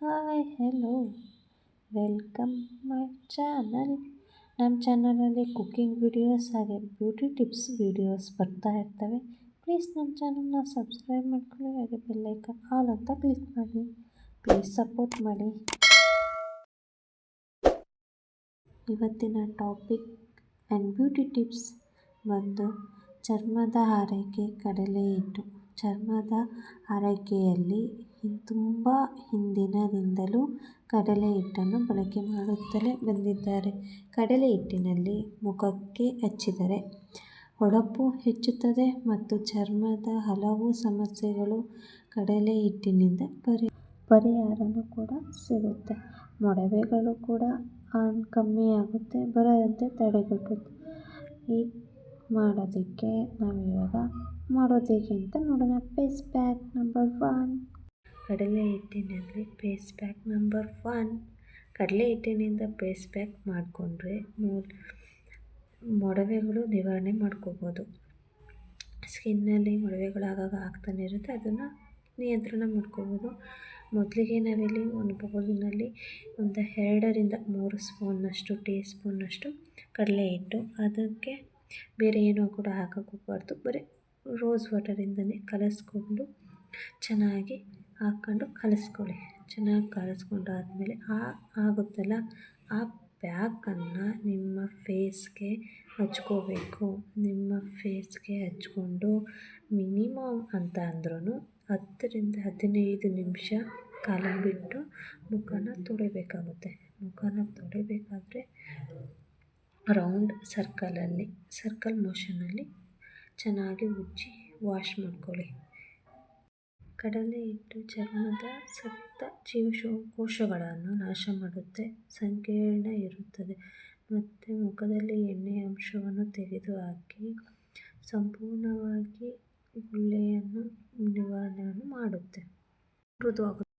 Hi hello welcome my channel ನಮ್ಮ ಚಾನಲಲ್ಲಿ cooking videos ಹಾಗೆ ಬ್ಯೂಟಿ ಟಿಪ್ಸ್ ವಿಡಿಯೋಸ್ ಬರ್ತಾ ಇರ್ತವೆ. ಪ್ಲೀಸ್ ನಮ್ಮ ಚಾನಲ್ನ ಸಬ್ಸ್ಕ್ರೈಬ್ ಮಾಡ್ಕೊಳ್ಳಿ, ಹಾಗೆ ಬೆಲ್ಲೈಕನ್ ಆಲ್ ಅಂತ ಕ್ಲಿಕ್ ಮಾಡಿ. ಪ್ಲೀಸ್ ಸಪೋರ್ಟ್ ಮಾಡಿ. ಇವತ್ತಿನ ಟಾಪಿಕ್ ಆ್ಯಂಡ್ ಬ್ಯೂಟಿ ಟಿಪ್ಸ್ ಬಂದು ಚರ್ಮದ ಆರೈಕೆ ಕಡಲೆ ಹಿಟ್ಟು. ಚರ್ಮದ ಆರೈಕೆಯಲ್ಲಿ ತುಂಬ ಹಿಂದಿನದಿಂದಲೂ ಕಡಲೆ ಹಿಟ್ಟನ್ನು ಬಳಕೆ ಮಾಡುತ್ತಲೇ ಬಂದಿದ್ದಾರೆ. ಕಡಲೆ ಹಿಟ್ಟಿನಲ್ಲಿ ಮುಖಕ್ಕೆ ಹಚ್ಚಿದರೆ ಹೊಳಪು ಹೆಚ್ಚುತ್ತದೆ ಮತ್ತು ಚರ್ಮದ ಹಲವು ಸಮಸ್ಯೆಗಳು ಕಡಲೆ ಹಿಟ್ಟಿನಿಂದ ಪರಿ ಪರಿಹಾರವೂ ಕೂಡ ಸಿಗುತ್ತೆ. ಮೊಡವೆಗಳು ಕೂಡ ಕಮ್ಮಿಯಾಗುತ್ತೆ, ಬರದಂತೆ ತಡೆಗಟ್ಟುತ್ತೆ. ಮಾಡೋದಕ್ಕೆ ನಾವಿವಾಗ ಮಾಡೋದು ಹೇಗೆ ಅಂತ ನೋಡೋಣ. ಫೇಸ್ ಪ್ಯಾಕ್ ನಂಬರ್ ಒನ್ ಕಡಲೆ ಹಿಟ್ಟಿನಲ್ಲಿ ಫೇಸ್ ಪ್ಯಾಕ್ ನಂಬರ್ ಒನ್ ಕಡಲೆ ಹಿಟ್ಟಿನಿಂದ ಫೇಸ್ ಪ್ಯಾಕ್ ಮಾಡಿಕೊಂಡ್ರೆ ಮೊಡವೆಗಳು ನಿವಾರಣೆ ಮಾಡ್ಕೋಬೋದು. ಸ್ಕಿನ್ನಲ್ಲಿ ಮೊಡವೆಗಳು ಆಗಾಗ ಆಗ್ತಾನೆ ಇರುತ್ತೆ. ಅದನ್ನು ನಿಯಂತ್ರಣ ಮಾಡ್ಕೋಬೋದು. ಮೊದಲಿಗೆ ನಾವಿಲ್ಲಿ ಒಂದು ಬೌಲಿನಲ್ಲಿ ಒಂದು ಎರಡರಿಂದ ಮೂರು ಸ್ಪೂನ್ನಷ್ಟು ಟೀ ಸ್ಪೂನ್ನಷ್ಟು ಕಡಲೆ ಹಿಟ್ಟು. ಅದಕ್ಕೆ ಬೇರೆ ಏನೂ ಕೂಡ ಹಾಕಕ್ಕೆ ಹೋಗಬಾರ್ದು ಬರೀ ರೋಸ್ ವಾಟರಿಂದನೇ ಕಲಸ್ಕೊಂಡು ಚೆನ್ನಾಗಿ ಹಾಕ್ಕೊಂಡು ಕಲಸ್ಕೊಳ್ಳಿ. ಚೆನ್ನಾಗಿ ಕಲಸ್ಕೊಂಡಾದ್ಮೇಲೆ ಆ, ಆಗುತ್ತಲ್ಲ, ಆ ಪ್ಯಾಕನ್ನು ನಿಮ್ಮ ಫೇಸ್ಗೆ ಹಚ್ಕೋಬೇಕು. ನಿಮ್ಮ ಫೇಸ್ಗೆ ಹಚ್ಕೊಂಡು ಮಿನಿಮಮ್ ಅಂತ ಅಂದ್ರೂ ಹತ್ತರಿಂದ ಹದಿನೈದು ನಿಮಿಷ ಕಾಲ ಬಿಟ್ಟು ಮುಖನ ತೊಳಿಬೇಕಾಗುತ್ತೆ. ಮುಖನ ತೊಳಿಬೇಕಾದ್ರೆ ರೌಂಡ್ ಸರ್ಕಲಲ್ಲಿ ಸರ್ಕಲ್ ಮೋಷನಲ್ಲಿ ಚೆನ್ನಾಗಿ ಉಜ್ಜಿ ವಾಶ್ ಮಾಡ್ಕೊಳ್ಳಿ. ಕಡಲೆ ಹಿಟ್ಟು ಚರ್ಮದ ಸತ್ತ ಜೀವ ಕೋಶಗಳನ್ನು ನಾಶ ಮಾಡುತ್ತೆ. ಸಂಕೀರ್ಣ ಇರುತ್ತದೆ. ಮತ್ತು ಮುಖದಲ್ಲಿ ಎಣ್ಣೆಯ ಅಂಶವನ್ನು ತೆಗೆದುಹಾಕಿ ಸಂಪೂರ್ಣವಾಗಿ ಗುಳ್ಳೆಯನ್ನು ನಿವಾರಣೆಯನ್ನು ಮಾಡುತ್ತೆ. ಮೃದುವಾಗುತ್ತೆ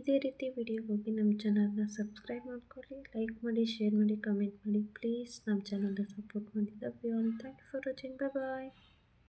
ಇದೇ ರೀತಿ ವಿಡಿಯೋಗಾಗಿ ನಮ್ಮ ಚಾನಲ್ನ ಸಬ್ಸ್ಕ್ರೈಬ್ ಮಾಡ್ಕೊಳ್ಳಿ, ಲೈಕ್ ಮಾಡಿ, ಶೇರ್ ಮಾಡಿ, ಕಮೆಂಟ್ ಮಾಡಿ. ಪ್ಲೀಸ್ ನಮ್ಮ ಚಾನಲ್ನ ಸಪೋರ್ಟ್ ಮಾಡಿ love you all thank for watching bye bye